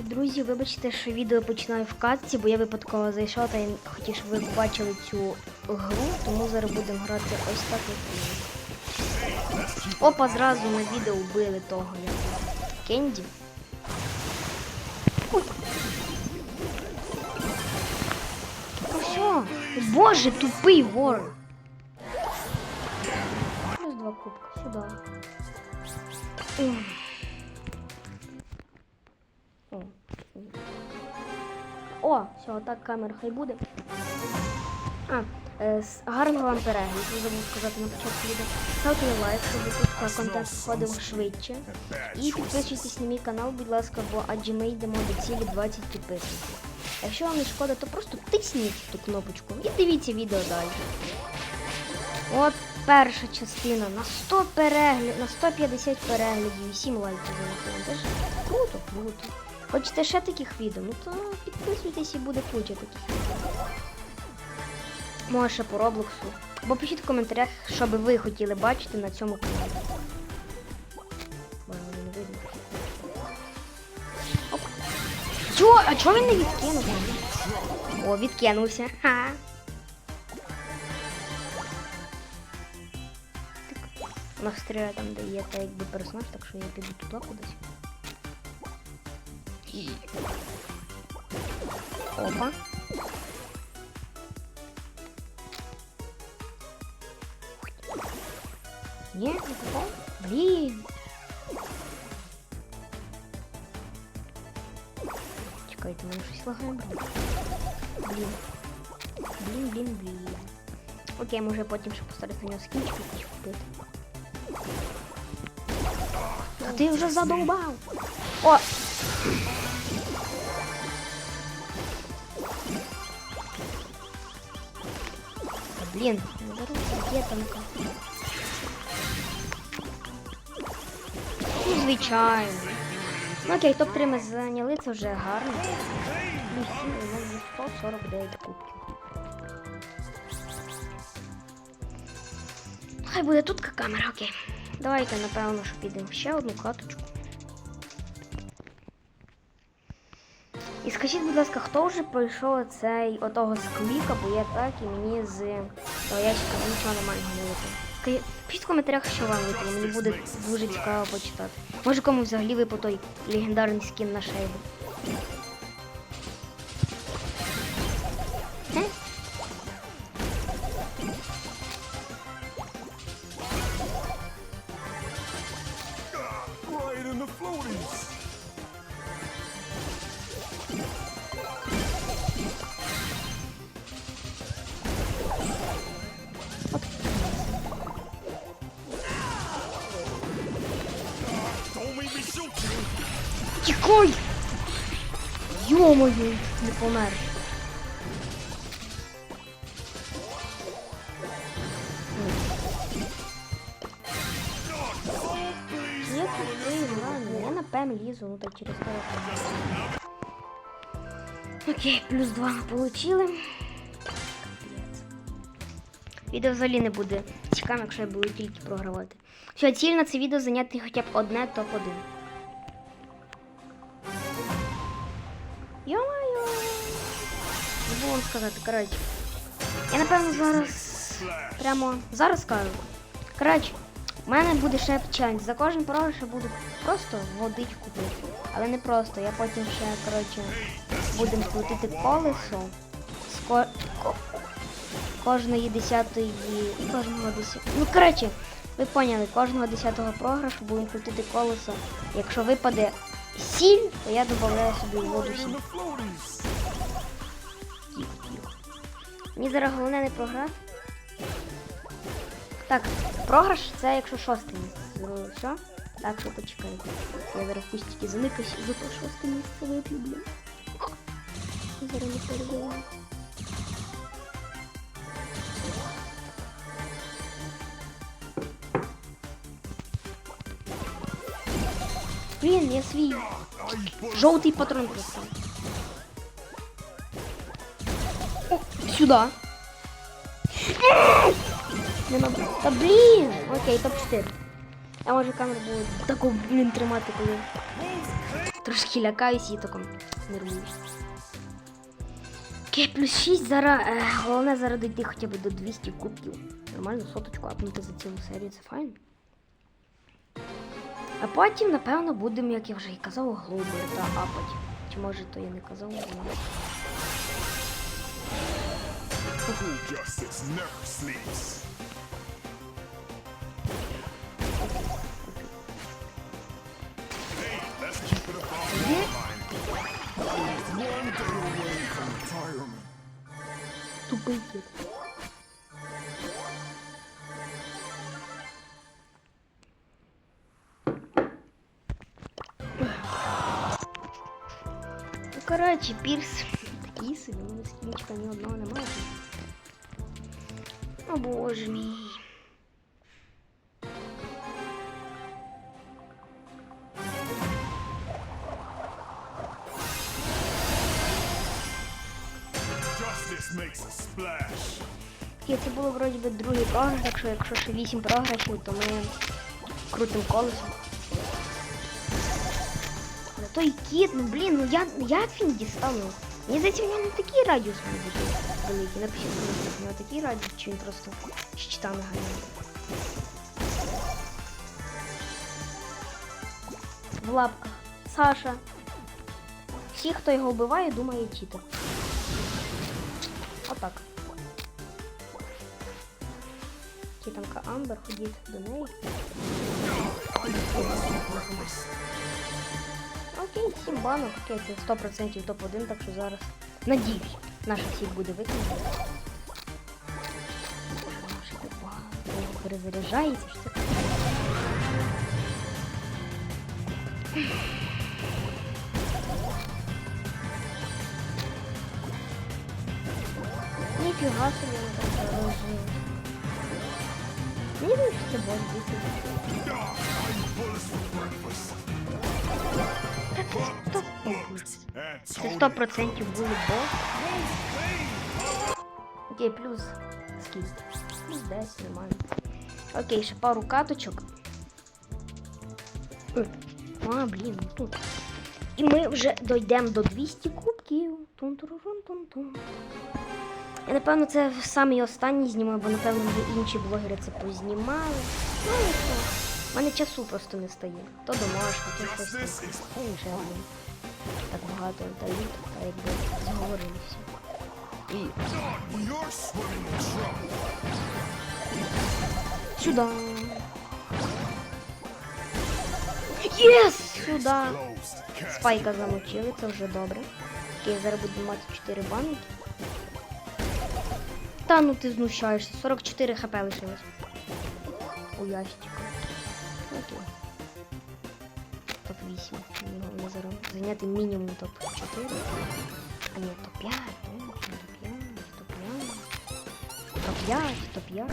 Друзі, вибачте, що відео починаю в катці, бо я випадково зайшов та я хотів, щоб ви побачили цю гру, тому зараз будемо грати ось так як. Опа, зразу на відео вбили того як Кенді. Ой. Ну? Боже, тупий вор. Плюс два кубка, сюди. Все, так камера хай буде. А, е, гарного вам перегляду, забув сказати на початку відео. Ставте лайк, щоб контент входив швидше. І підписуйтесь на мій канал, будь ласка, бо адже ми йдемо до цілі 20 підписників. Якщо вам не шкода, то просто тисніть ту кнопочку і дивіться відео далі. От перша частина на 100 переглядів, на 150 переглядів і 7 лайків ж круто, круто. Хочете ще таких відео? Ну то підписуйтесь і буде куча таких відео. Може ще по Роблоксу. Або пишіть в коментарях, що би ви хотіли бачити на цьому каналі. Чо? А чого він не відкинув? О, відкинувся. Ха. У нас стріляє там, де є та якби персонаж, так що я піду туди кудись. Опа. Ні, не попав? Блін. Чекайте, мене щось лагає, блін. Блін. Блін, блін, блін. Окей, може потім ще постараюсь на нього скінчики якісь купити. Та ти вже задовбав. О! Блін, ну зараз ракетанка. Ну, звичайно. Ну окей, топ-3 ми зайняли, це вже гарно. Плюс 7, у нас 149 кубків. Хай буде тут камера, окей. Давайте, напевно, що підемо ще одну каточку. І скажіть, будь ласка, хто вже пройшов цей отого скліка, бо я так і мені з ящика нічого немає. Скажіть, пишіть в коментарях, що вам випало, мені буде дуже цікаво почитати. Може кому взагалі випав той легендарний скін на шейбу. Тікай! Йо-моє, не помер. Ладно, я на ПМ лізу, ну так через те. Окей, плюс два ми получили. Відео взагалі не буде цікавим, якщо я буду тільки програвати. Все, ціль на це відео зайняти хоча б одне топ-1. Вам сказати, коротше. Я напевно зараз прямо зараз скажу. Коротше, у мене буде ще челендж. За кожен програш я буду просто водичку купити. Але не просто, я потім ще, коротше, будемо крутити колесо. З ко... ко- кожної десятої. Кожного десятого. Ну, коротше, ви поняли, кожного десятого програшу будемо крутити колесо. Якщо випаде сіль, то я додаю собі воду сіль. Мені зараз головне не програти. Так, програш це якщо шосте місце. Зробили все. Так що почекайте. Я зараз кустики заникаюсь і за то шосте місце вип'ю, блін. Зараз не перебуваю. Блін, я свій жовтий патрон просто. Сюда. Не надо. Та блін! Окей, топ-4. Я можу камеру буду таку, блін, тримати, коли. трошки лякаюсь і таком нервуюсь. Окей, плюс 6 зараз. Е, головне зараз дійти хоча б до 200 кубків. Нормально соточку апнути за цілу серію, це файно. А потім, напевно, будемо, як я вже і казав, глобер та апать. Чи може то я не казав? не знаю. True justice never sleeps. Hey, let's keep it above the line. One day away from retirement. Тупий кіт. Ну, коротше, пірс такий собі, у мене скінчика ні одного немає. О боже мій. Окей, це було вроді би другий програш, так що якщо ще 8 програшів, то ми крутим колесом. Але той кіт, ну блін, ну я, як він дістанув? Мені здається, в нього не такий радіус бути великий. Напишіть, в нього такий радіус, чи він просто щитами ганяє. В лапках. Саша. Всі, хто його вбиває, думає читер. Отак. Тітанка Амбер, ходіть до неї. Окей, 7 банок, окей, це 100% топ-1, так що зараз. Надіюсь, наша сіль буде так Перезаряджається, що це? Ніфіга собі не так заложив. Мені здається, це дійсно. And Це Tony. 100% буде бот. Окей, плюс скільки? Плюс 10, нормально. Окей, ще пару каточок. Е, А, блін, тут. І ми вже дійдемо до 200 кубків. Тун-турурун-тун-тун. Я напевно це самий останній знімаю, бо напевно вже інші блогери це познімали. Ну і що? У мене часу просто не стає. То домашка, то щось там. Justice is і ще блін. Так багато дають, та якби зговорилися. І. Сюда. Єс! Сюда. Спайка замочили, це вже добре. Окей, зараз будемо мати 4 банки. Та ну ти знущаєшся, 44 хп лишилось. У ящику. Окей. Топ-8. Мені головне зараз зайняти мінімум топ-4. А ні, топ-5, топ-5, топ-5. Топ-5, топ-5.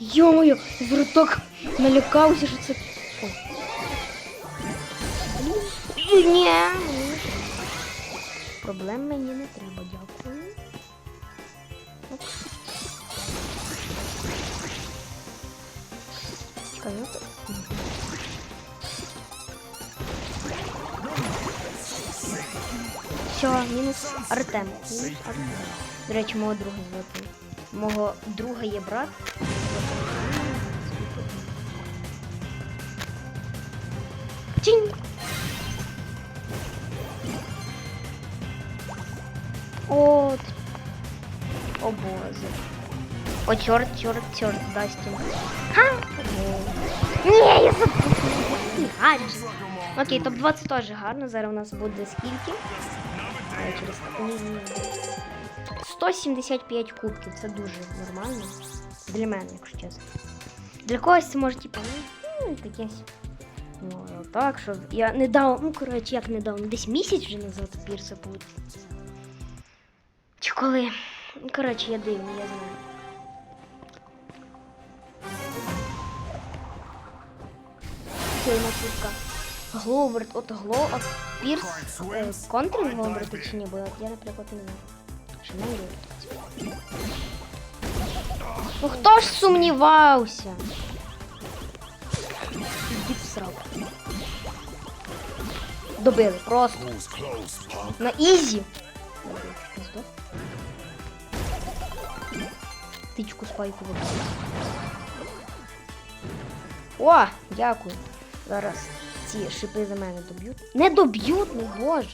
Йо-моє, зруток налякався, що це. Ні. Проблем мені не треба, Ну Все, мінус Артем. Мінус Артем. До речі, мого друга звати. Мого друга є брат. Тінь! От. О боже. О, чорт, чорт, чорт, Дастін. Ха! Ні, я. Гадж. Окей, топ-20 теж гарно. Зараз у нас буде скільки? А, через... ні, ні, ні. 175 кубків, це дуже нормально. Для мене, якщо чесно. Для когось це може, типу, ну, ну таке. Ну, так, що я недавно, ну, коротше, як недавно, десь місяць вже назад пірса буде. Чи коли? Ну, Коротше, я дивний, я знаю. Сильна кубка. Гловер, от Гло, от Пірс, е, контроль Гловер чи ні, бо я, наприклад, не знаю. Чи не є? Ну хто ж сумнівався? Від сраку. Добили, просто. На ізі. Тичку спайку вибрали. О, дякую. Зараз ці шипи за мене доб'ють. Не доб'ють, ну боже.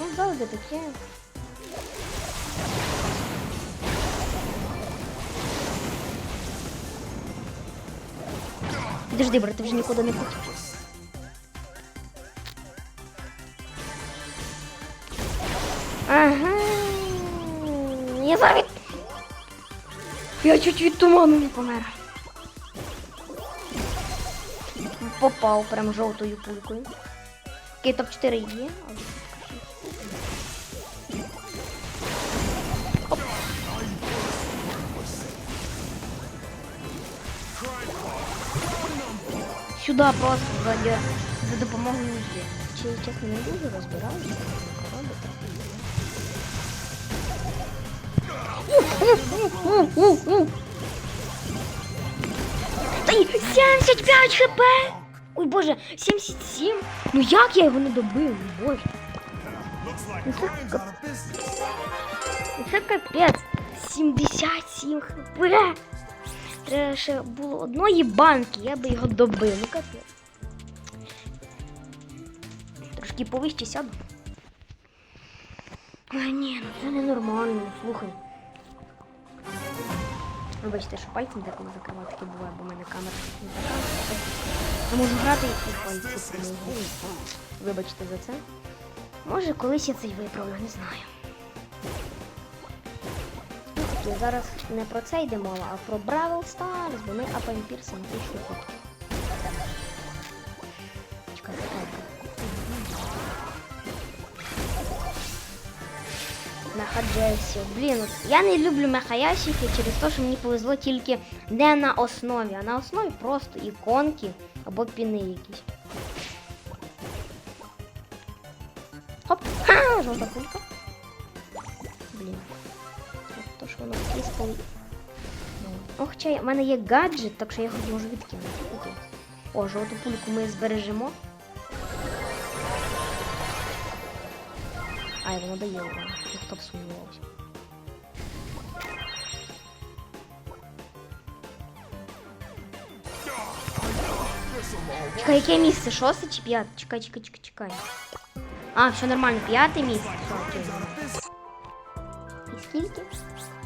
Ну завжди таке. Підожди, брат, ти вже нікуди не хотів. Ага. Я зараз. Я чуть від туману не помер. Попав прям жовтою пулькою. Окей, топ-4 є. а де тут Оп. Сюди просто за, за допомогою є. Чи чесно не дуже розбираюся, як робити. Та й 75 хп! Ой боже, 77? Ну як я його не добив? Боже. Ну. Ну, Це капець. 77 хп. Треба ще було одної банки, я би його добив. Ну капець. Трошки повище сяду. Ой, ні, ну це ненормально, слухай. Вибачте, що пальцем деколи закривати таке буває, бо в мене камера не така. Я можу грати і пальці. Вибачте за це. Може, колись я це й виправлю, не знаю. Ну, окей, зараз не про це йде мова, а про Бравл Старс, бо ми апаємо пірси на Мехаджесіо. Блін, я не люблю мехаясіки через те, що мені повезло тільки не на основі, а на основі просто іконки або піни якісь. Хоп! Ха! Жовта пулька. Блін. То, що воно кіскало. О, хоча в мене є гаджет, так що я його можу відкинути. О, жовту пульку ми збережемо. Ай, воно дає урон. Ніхто б сумнівався. Чекай, яке місце? Шосте чи п'яте? Чекай, чекай, чекай, чекай. А, все нормально, п'яте місце. Все, окей. І скільки?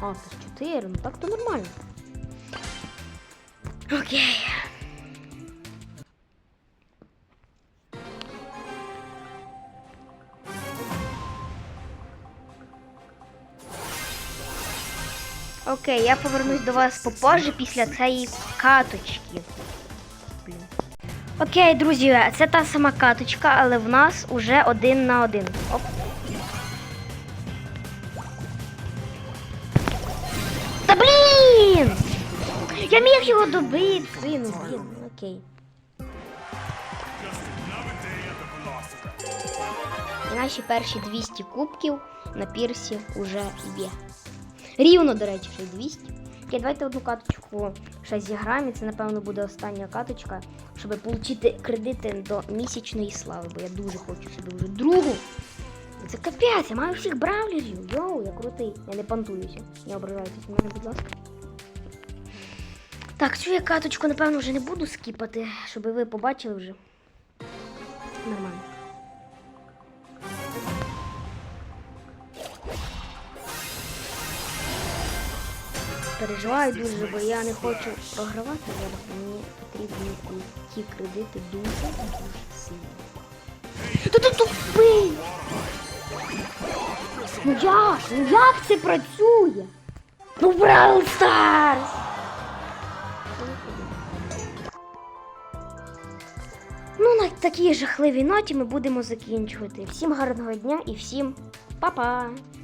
А, то чотири, ну так то нормально. Окей. Окей, я повернусь до вас попозже після цієї каточки. Блін. Окей, друзі, це та сама каточка, але в нас уже один на один. Оп. Та блін! Я міг його добити. Блін, ну окей. І наші перші 200 кубків на пірсі вже є. Рівно, до речі, ще й 200. Окей, давайте одну каточку ще зіграємо. Це, напевно, буде остання каточка, щоб отримати кредити до місячної слави, бо я дуже хочу собі вже другу. Це капець, я маю всіх бравлерів. Йоу, я крутий. Я не понтуюся. Не ображайтесь на мене, будь ласка. Так, цю я каточку, напевно, вже не буду скіпати, щоб ви побачили вже. Нормально. Переживаю дуже, бо я не хочу програвати зараз. Мені потрібні ті кредити дуже дуже сильно. Та ти тупий! Ну як? Ну як це працює? Ну Бравл Старс! Ну, на такій жахливій ноті ми будемо закінчувати. Всім гарного дня і всім па-па!